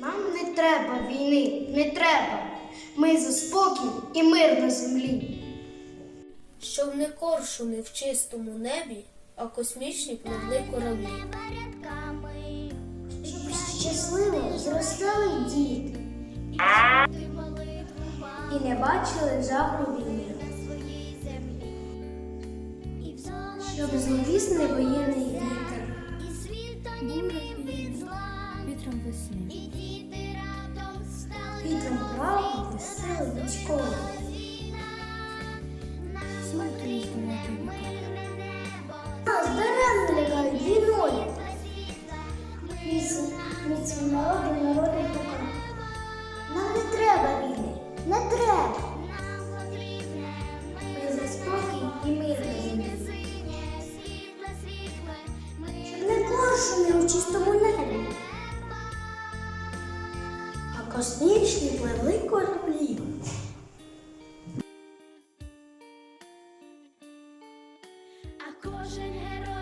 Нам не треба війни, не треба. Ми за спокій і мир на землі. Щоб не коршуни в чистому небі, а космічні пливли кораблі. Щоб щасливо зростали діти. І не бачили жаху війни. Щоб зловісний воєнний вітер. Вітром весни. Вітром правду веселий від школи. Смерть. Нас даремно лягають війною. Міць- Міцний народу пока. Нам не треба війни, не треба. Ми за спокій і мир на землі. Не коршуни у чистому космічні пливли кораблі. А кожен герой